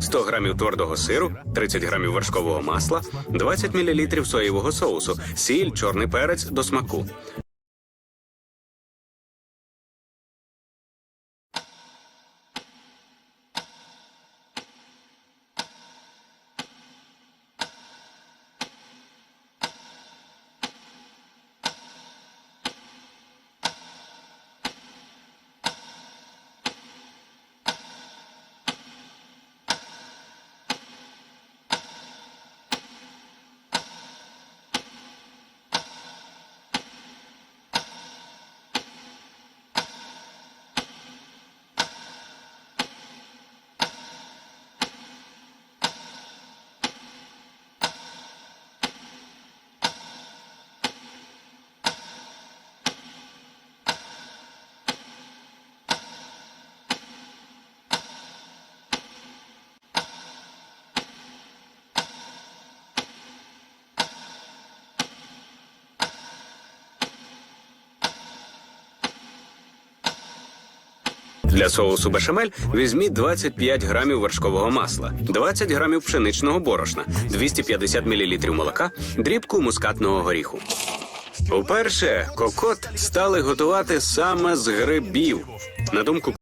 100 грамів твердого сиру, 30 грамів вершкового масла, 20 мл соєвого соусу, сіль, чорний перець до смаку. Для соусу бешамель візьміть 25 грамів вершкового масла, 20 грамів пшеничного борошна, 250 мл молока, дрібку мускатного горіху. Уперше кокот стали готувати саме з грибів. На думку